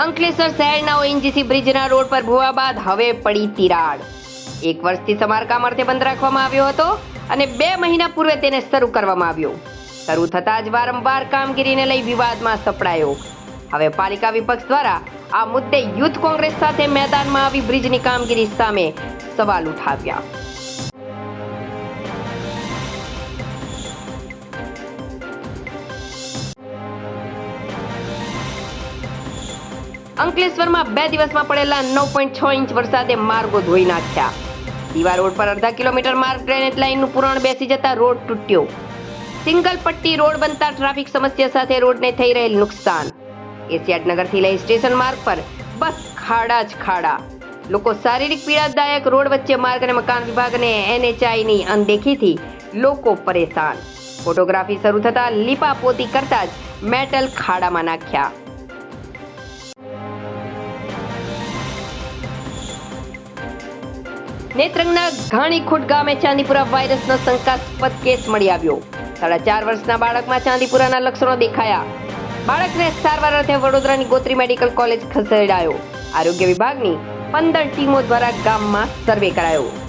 અંકલેશ્વર શહેરના ONGC બ્રિજના road પર ભૂવા બાદ હવે પડી તિરાડ. એક વર્ષથી સમારકામ અર્થે બંધ રાખવામાં આવ્યો હતો અને બે મહિના પૂર્વે તેને શરૂ કરવામાં આવ્યો. શરૂ થતાં જ વારંવાર કામગીરીને લઈ વિવાદમાં સપડાયો. હવે પાલિકા વિપક્ષ દ્વારા આ મુદ્દે યુથ કોંગ્રેસ સાથે મેદાનમાં આવી બ્રિજની કામગીરી સામે સવાલ ઉઠાવ્યા. અંકલેશ્વરમાં બે દિવસમાં પડેલા નવ પોઈન્ટ છ ઇંચ વરસાદે માર્ગો ધોઈ નાખ્યા. દીવા રોડ પર અડધા કિલોમીટર માર્ગ ડ્રેનેજ લાઇનનું પુરાણ બેસી જતા રોડ તૂટ્યો. સિંગલ પટ્ટી રોડ બનતા ટ્રાફિક સમસ્યા સાથે રોડને થઈ રહેલ નુકસાન. એશિયાડનગરથી લઈ સ્ટેશન માર્ગ પર બસ ખાડા જ ખાડા. લોકો શારીરિક પીડાદાયક રોડ વચ્ચે માર્ગ અને મકાન વિભાગ અને એનએચઆઈની અનદેખીથી લોકો પરેશાન. ફોટોગ્રાફી શરૂ થતાં લીપાપોતી કરતા જ મેટલ ખાડામાં નાખ્યા. નેત્રંગના ઘાણીખુટ ગામે ચાંદીપુરા વાયરસનો શંકાસ્પદ કેસ મળી આવ્યો. સાડા ચાર વર્ષના બાળકમાં ચાંદીપુરાના લક્ષણો દેખાયા. બાળકને સારવાર અર્થે વડોદરાની ગોત્રી મેડિકલ કોલેજ ખસેડાયો. આરોગ્ય વિભાગની પંદર ટીમો દ્વારા ગામમાં સર્વે કરાયો.